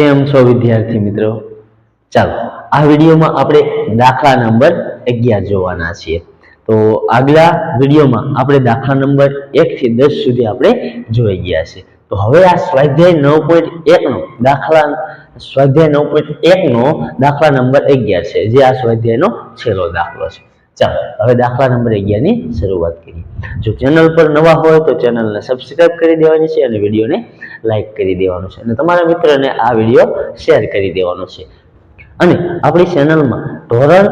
કેમ છો વિદ્યાર્થી મિત્રો? ચાલો, આ વિડીયોમાં આપણે દાખલા નંબર અગિયાર જોવાના છીએ. તો આગલા વિડીયોમાં આપણે દાખલા નંબર એક થી દસ સુધી આપણે જોઈ ગયા છે તો હવે આ સ્વાધ્યાય નવ પોઈન્ટ એકનો દાખલા, સ્વાધ્યાય નવ પોઈન્ટ એકનો દાખલા નંબર અગિયાર છે, જે આ સ્વાધ્યાયનો છેલ્લો દાખલો છે. ચાલો, હવે દાખલા નંબર અગિયારની શરૂઆત કરીએ. જો ચેનલ પર નવા હોય તો ચેનલને સબસ્ક્રાઇબ કરી દેવાની છે અને વિડીયોને લાઈક કરી દેવાનું છે અને તમારા મિત્રને આ વીડિયો શેર કરી દેવાનો છે. અને આપણી ચેનલમાં ધોરણ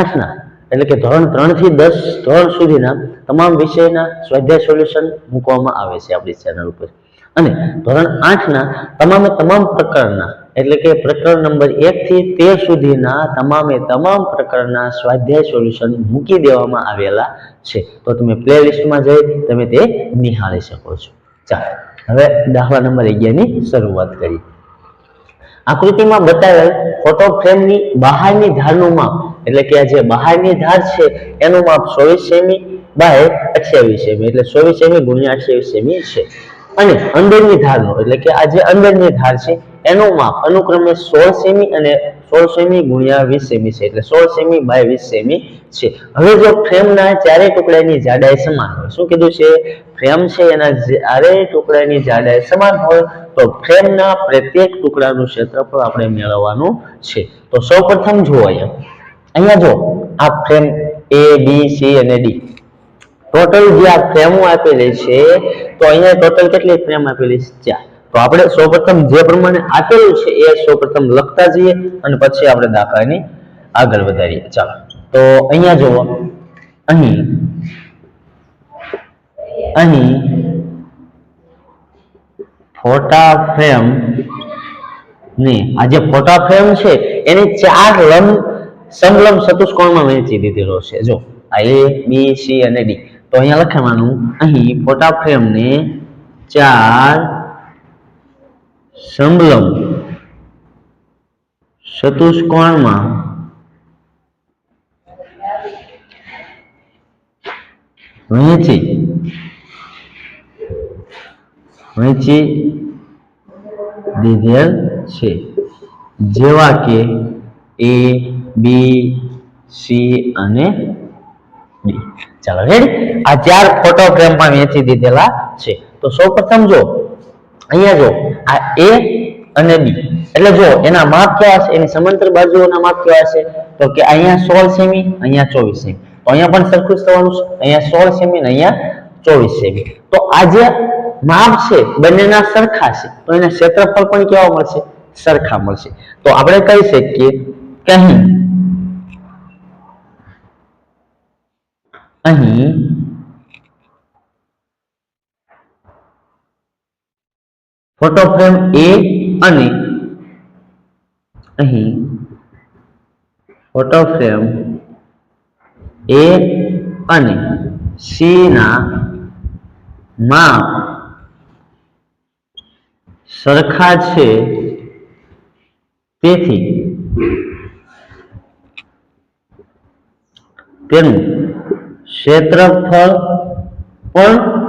આઠના એટલે કે ધોરણ ત્રણથી દસ ધોરણ સુધીના તમામ વિષયના સ્વાધ્યાય સોલ્યુશન મૂકવામાં આવે છે આપણી ચેનલ ઉપર. અને ધોરણ આઠના તમામે તમામ પ્રકારના એટલે કે પ્રકરણ નંબર એકથી તેર સુધીના તમામે તમામ પ્રકારના સ્વાધ્યાય સોલ્યુશન મૂકી દેવામાં આવેલા છે. તો તમે પ્લે લિસ્ટમાં જઈ તમે તે નિહાળી શકો છો. ચાલો. હવે દાખલા નંબર અગિયારની શરૂઆત કરી આકૃતિમાં બતાવેલ ફોટો ફ્રેમની બહારની ધારનું માપ એટલે કે આ જે બહારની ધાર છે, એનું માપ ચોવીસ સેમી બાય અઠ્યાવીસ સેમી, એટલે ચોવીસ સેમી ગુણ્યા અઠ્યાવીસ સેમી છે. અને અંદરની ધારનું એટલે કે આ જે અંદરની ધાર છે એનું માપ અનુક્રમે સોળ સેમી અને સોળ સેમી ગુણ્યા વીસ સેમી છે, એટલે સોળ સેમી બાય વીસ સેમી છે. હવે જો ફ્રેમના ચારેય ટુકડાની જાડાઈ સમાન હોય, શું કીધું છે? ફ્રેમ છે, એના ચારેય ટુકડાની જાડાઈ સમાન હોય, તો ફ્રેમના પ્રત્યેક ટુકડાનું ક્ષેત્રફળ આપણે મેળવવાનું છે. તો સૌપ્રથમ જુઓ અહીંયા. અહીંયા જો આ ફ્રેમ એ બી સી અને ડી ટોટલ જે આ ફ્રેમો આપેલી છે, તો અહીંયા ટોટલ કેટલી ફ્રેમ આપેલી છે? ચાર. તો આપણે સૌપ્રથમ જે પ્રમાણે આપેલું છે એ સૌપ્રથમ લખતા જઈએ અને પછી આપણે દાખલાની આગળ વધારીએ. ચાલો. તો અહીંયા જુઓ. અહીં. અહીં. ફોટા ફ્રેમ ને આ જે ફોટા ફ્રેમ છે એને ચાર લંબ સમલંબ ચતુષ્કોણમાં વહેંચી દીધેલો છે. જો, આ એ, બી, સી અને ડી. તો અહીંયા લખવાનું, અહીં ફોટા ફ્રેમને ચાર સમલંબ ચતુષ્કોણમાં વહેંચી વહેંચી દીધેલ છે. જેવા કે એ બી સી અને ચાલો રેડી આ ચાર ફોટો ફ્રેમ પણ વેચી દીધેલા છે. તો સૌ પ્રથમ જો અહીંયા જો, આ એ અને બી એટલે જો, એના માપ કેવા છે એની સમાંતર બાજુઓના માપ કેવા છે તો કે અહીંયા સોળ સેમી, અહીંયા ચોવીસ સેમી. તો અહીંયા પણ સરખું જ થવાનું છે. અહીંયા સોળ સેમી ને અહીંયા ચોવીસ સેમી. તો આ જે માપ છે, બંનેના સરખા છે. તો એના ક્ષેત્રફળ પણ કેવા મળશે? સરખા મળશે. તો આપણે કહી શકીએ કે અહીં અહીં ફોટો ફ્રેમ એ અને અહીં ફોટો ફ્રેમ એ અને સી ના માપ સરખા છે. તેથી તેનું ક્ષેત્રફળ પણ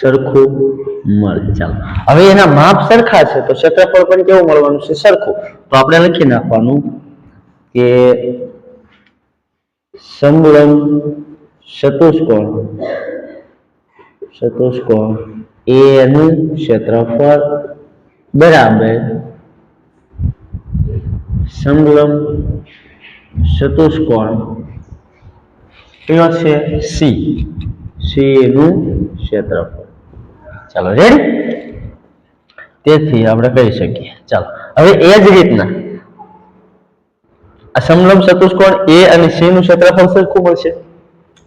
સરખું મળે. ચાલો. હવે એના માપ સરખા છે, તો ક્ષેત્રફળ પણ કેવું મળવાનું છે? સરખું. તો આપણે લખી નાખવાનું કે સમલંબ ચતુષ્કોણ ચતુષ્કોણ એનું ક્ષેત્રફળ બરાબર સમલંબ ચતુષ્કોણ કયો છે? સી. સી નું ક્ષેત્રફળ. ચાલો રેડી તેથી આપણે કહી શકીએ. ચાલો, હવે એ જ રીતના. આ સમલંબ ચતુષ્કોણ એ અને સી નું ક્ષેત્રફળ સરખું મળશે.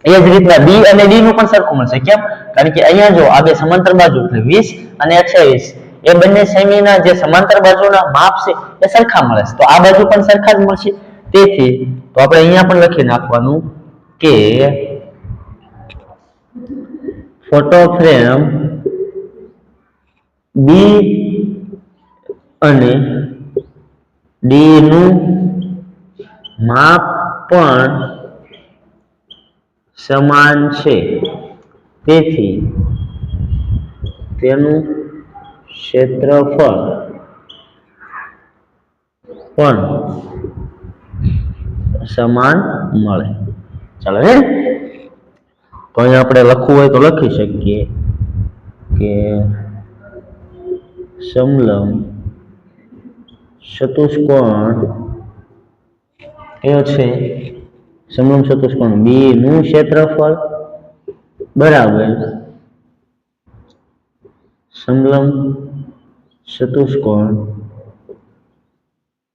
એ જ રીતના બી અને ડી નું પણ સરખું મળશે. કેમ? કારણ કે અહીંયા જો આ બે સમાંતર બાજુ એટલે વીસ અને અઠ્યાવીસ એ બંને સેમીના જે સમાંતર બાજુના માપ છે એ સરખા મળે તો આ બાજુ પણ સરખા જ મળશે. તેથી તો આપણે અહીંયા પણ લખી નાખવાનું કે ફોટો ફ્રેમ બી અને ડી નું માપ પણ સમાન છે. તેથી તેનું ક્ષેત્રફળ પણ સમાન મળે. ચાલો હે? તો અહીંયા આપણે લખવું હોય તો લખી શકીએ કે સમલંબ ચતુષ્કોણ કયો છે સમલંબ ચતુષ્કોણ બી નું ક્ષેત્રફળ બરાબર સમલંબ ચતુષ્કોણ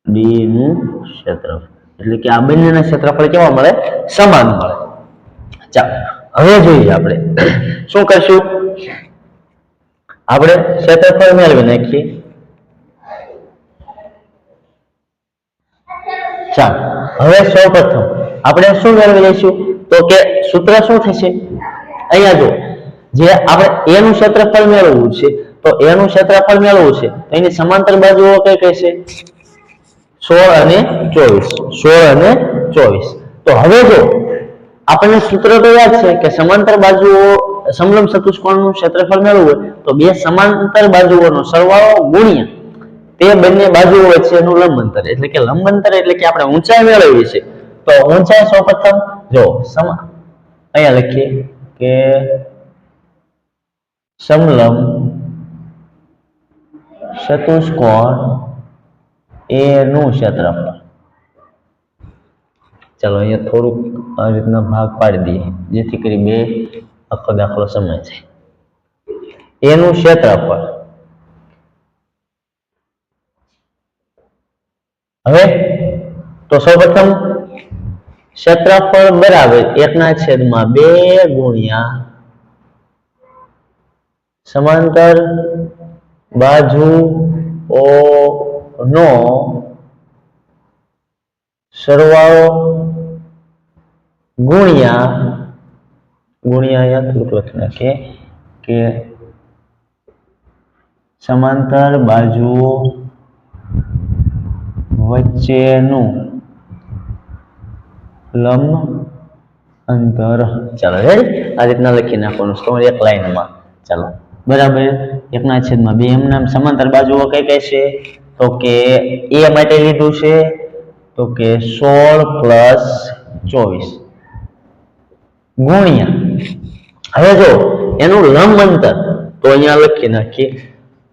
ડી નું ક્ષેત્રફળ. એટલે કે આ બંનેના ક્ષેત્રફળ કેવા મળે? સમાન મળે. ચાલો, હવે જોઈએ આપણે. શું કરશું? આપણે ક્ષેત્રફળ મેળવી નાખીએ. ચાલો, હવે સૌપ્રથમ આપણે શું મેળવી લઈશું? તો કે સૂત્ર શું થશે? અહીંયા જો જે આપણે a નું ક્ષેત્રફળ મેળવવું છે, તો a નું ક્ષેત્રફળ મેળવવું છે એની સમાંતર બાજુઓ કઈ છે સોળ અને ચોવીસ, સોળ અને ચોવીસ. તો હવે જો આપણને સૂત્ર તો યાદ છે કે સમાંતર બાજુઓ સમલંબ ચતુષ્કોણનું ક્ષેત્રફળ મેળવવું હોય તો બે સમાંતર બાજુઓનો સરવાળો ગુણ્યા તે બંને બાજુઓ વચ્ચેનું લંબ એટલે કે લંબ એટલે કે આપણે ઊંચાઈ મેળવવી છે તો ઊંચાઈ સૌપ્રથમ જો સમ અહીંયા લખીએ કે સમલંબ ચતુષ્કોણ એનું ક્ષેત્રફળ. ચાલો અહીંયા થોડુંક આ રીતના ભાગ પાડી દઈએ. જેથી કરી બે આખો દાખલો સમય એનું ક્ષેત્રફળ. હવે તો સૌપ્રથમ ક્ષેત્રફળ બરાબર એકના છેદમાં બે ગુણ્યા સમાંતર બાજુ ઓ નો સરવાળો ગુણ્યા ગુણ્યા અહીંયા થોડુંક લખી નાખીએ કે સમાંતર બાજુઓ વચ્ચેનું લંબ અંતર. ચાલો આ રીતના લખી નાખવાનું છે. એક લાઈનમાં ચાલો. બરાબર? એકના છેદમાં બે. એમ નામ સમાંતર બાજુઓ કઈ કઈ છે? તો કે એ માટે લીધું છે. તો કે સોળ પ્લસ ચોવીસ. ગુણ્યા. હવે જો એનું લંબ અંતર તો અહીંયા લખી નાખીએ.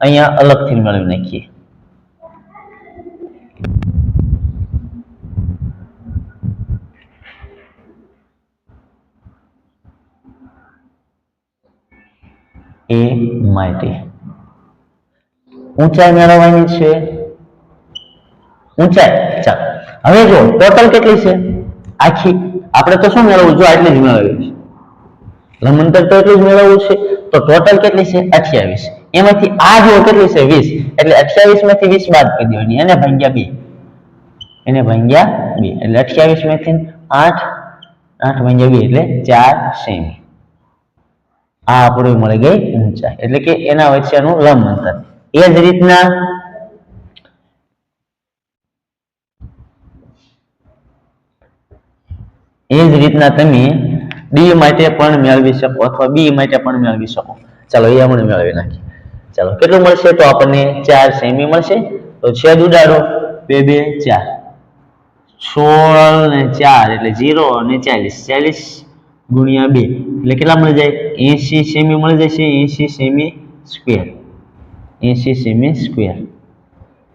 અહીંયા અલગથી મેળવી નાખીએ. એ માટે ઊંચાઈ મેળવવાની છે. ઊંચાઈ, ચાલો. હવે જો ટોટલ કેટલી છે? આખી, આપણે તો શું મેળવવું? જો આટલી જ મેળવવી છે. લંબંતર તો એટલું જ મેળવવું છે. તો ટોટલ કેટલી છે? અઠ્યાવીસ. એમાંથી આ જો કેટલી છે? વીસ. એટલે અઠ્યાવીસમાંથી વીસ બાદ કરી દેવાની. એને ભાગ્યા બે. એને ભાગ્યા બે. એટલે અઠ્યાવીસમાંથી આઠ આઠ ભાગ્યા બે એટલે ચાર સેમી. આ આપણું મળી ગઈ ઊંચાઈ. એટલે કે એના વચ્ચેનું લંબ અંતર એ જ રીતના એ જ રીતના તમે ડી માટે પણ મેળવી શકો અથવા બી માટે પણ મેળવી શકો. ચાલો, એ આપણે મેળવી નાખીએ. ચાલો, કેટલું મળશે? તો આપણને ચાર સેમી મળશે. તો છેદ ઉડાડો. બે બે, ચાર. સોળ ને ચાર એટલે જીરો અને ચાલીસ. ચાલીસ ગુણ્યા બે. એટલે કેટલા મળી જાય? એસી સેમી મળી જશે. એસી સેમી સ્ક્વેર. એસી સેમી સ્ક્વેર.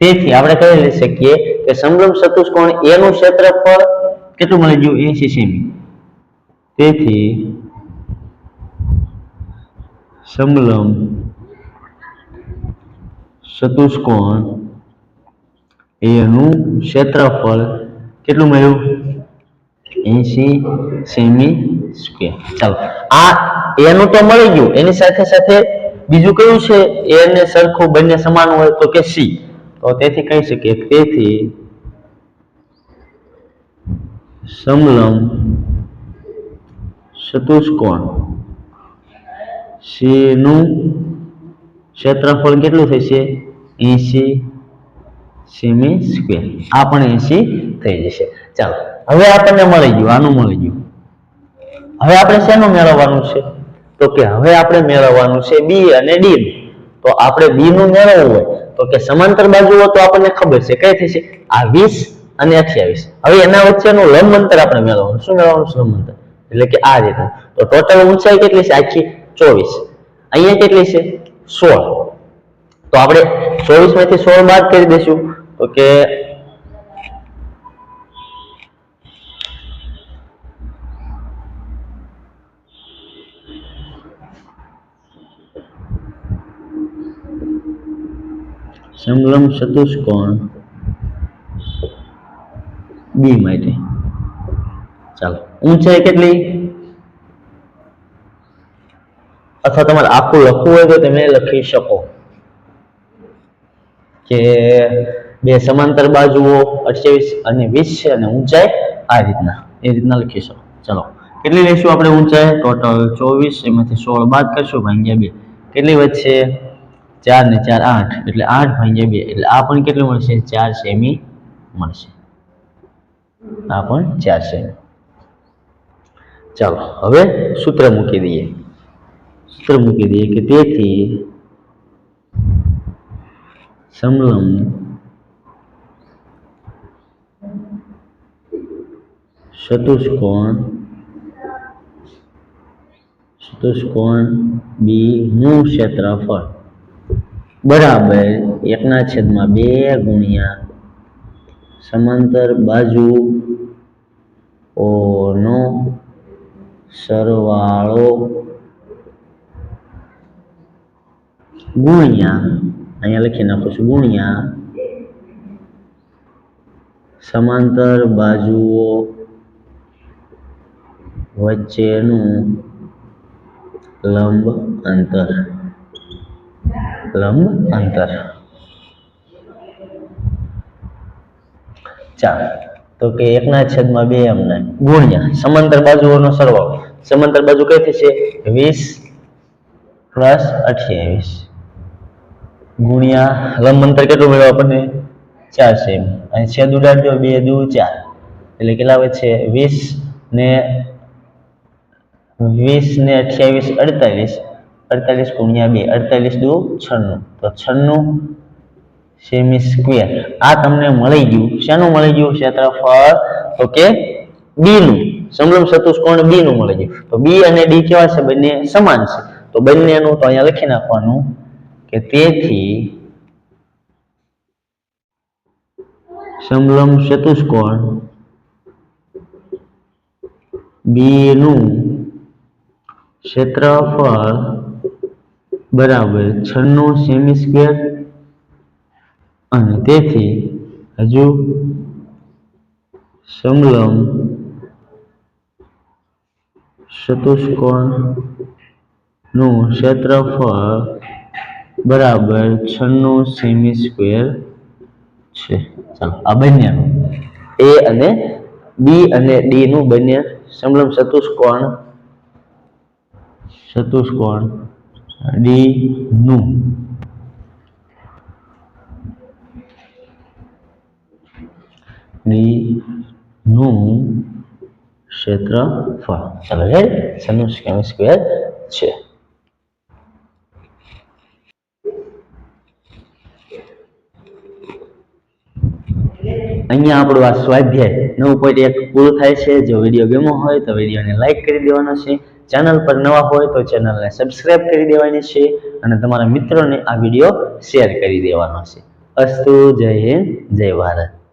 તેથી આપણે કહી શકીએ કે સમલંબ ચતુષ્કોણ એનું ક્ષેત્રફળ કેટલું મળી ગયું એસી સેમી તેથી સમલમ, ચતુષ્કોણ, એનું ક્ષેત્રફળ કેટલું મળ્યું? એસી સેમી સ્ક્વેર ચાલો. આ એનું તો મળી ગયું. એની સાથે સાથે બીજું કયું છે? એને સરખું, બંને સમાન હોય તો કે સી તો તેથી કહી શકીએ તેથી સમલંબ ચતુષ્કોણ સી નું ક્ષેત્રફળ કેટલું થશે? એસી સેમી સ્ક્વેર. આ પણ એસી થઈ જશે. ચાલો, હવે આપણને મળી ગયું, આનું મળી ગયું. હવે આપણે શેનું મેળવવાનું છે? તો કે હવે આપણે મેળવવાનું છે બી અને ડી તો આપણે બી નું મેળવવું હોય, તો કે સમાંતર બાજુ હોય તો આપણને ખબર છે. કઈ થશે? આ વીસ અને અઠ્યાવીસ હવે એના વચ્ચેનું લંબ આપણે મેળવવાનું. શું મેળવવાનું? છે એટલે કે આ રીતનું તો ટોટલ ઊંચાઈ કેટલી છે? આખી ચોવીસ. અહીંયા કેટલી છે? સોળ. તો આપણે ચોવીસમાંથી સોળ બાદ કરી દઈશું. તો કે સમલમ ચતુષ્કોણ બી માટે ચાલો. ઊંચાઈ કેટલી? અથવા તમારે આખું લખવું હોય તો તમે લખી શકો. કે બે સમાંતર બાજુઓ અઠ્યાવીસ અને વીસ છે અને ઊંચાઈ આ રીતના. એ રીતના લખી શકો. ચલો. કેટલી લઈશું આપણે ઊંચાઈ? ટોટલ ચોવીસ. એમાંથી સોળ બાદ કરશું, ભાગ્યા બે. કેટલી વધશે? ચાર ને ચાર આઠ. એટલે આઠ ભાગ્યા બે. એટલે આ પણ કેટલું મળશે? ચાર સેમી મળશે. આ પણ ચારશે ચાલો, હવે સૂત્ર મૂકી દઈએ. સૂત્ર મૂકી દઈએ કે તેથી સમલમ ચતુષ્કોણ ચતુષ્કોણ બી નું ક્ષેત્રફળ બરાબર એકના છેદમાં બે ગુણ્યા સમાંતર બાજુ ઓનો સરવાળો ગુણ્યા અહીંયા લખી નાખું છું ગુણ્યા સમાંતર બાજુઓ વચ્ચેનું લંબ અંતર લંબ અંતર ચાલો તો કે એકના છેદમાં બે અમને. ગુણ્યા. સમાંતર બાજુઓનો સરવાળો. સમાંતર બાજુ કઈ થશે વીસ પ્લસ અઠ્યાવીસ. ગુણ્યા લંબ કેટલું મળ્યું આપણને? ચાર છે અને છેદ ઉડાડજો. બે, દુ, ચાર. એટલે કેટલા આવે છે? વીસ ને વીસ ને અઠ્યાવીસ અડતાલીસ. અડતાલીસ ગુણ્યા બે. અડતાલીસ દુ છન્નું. તો છન્નું સેમી સ્ક્વેર આ તમને મળી ગયું. શેનું મળી ગયું? ક્ષેત્રફળ. તો બી નું. સમલંબ ચતુષ્કોણ બી નું મળી ગયું. તો બી અને ડી કેવા છે? બંને સમાન છે. તો બંનેનું તો અહીંયા લખી નાખવાનું કે તેથી સમલંબ ચતુષ્કોણ બી નું ક્ષેત્રફળ બરાબર છન્નું સેમી સ્ક્વેર અને તેથી હજુ સમલંબ ચતુષ્કોણનું ક્ષેત્રફળ બરાબર છન્નું સેમી સ્ક્વેર છે. ચાલો, આ બંનેનું એ અને બી અને ડી નું બંને સમલંબ ચતુષ્કોણ ચતુષ્કોણ ડી નું. ડી નું ક્ષેત્રફળ રેડ સનું સ્ક્વેર છે. અહીંયા આપણું આ સ્વાધ્યાય નવ પોઈન્ટ એક પૂરું થાય છે. જો વીડિયો ગમ્યો હોય તો વિડીયોને લાઇક કરી દેવાનો છે. ચેનલ પર નવા હોય તો ચેનલને સબસ્ક્રાઇબ કરી દેવાની છે અને તમારા મિત્રોને આ વીડિયો શેર કરી દેવાનો છે. અસ્તુ, જય હિન્દ, જય ભારત.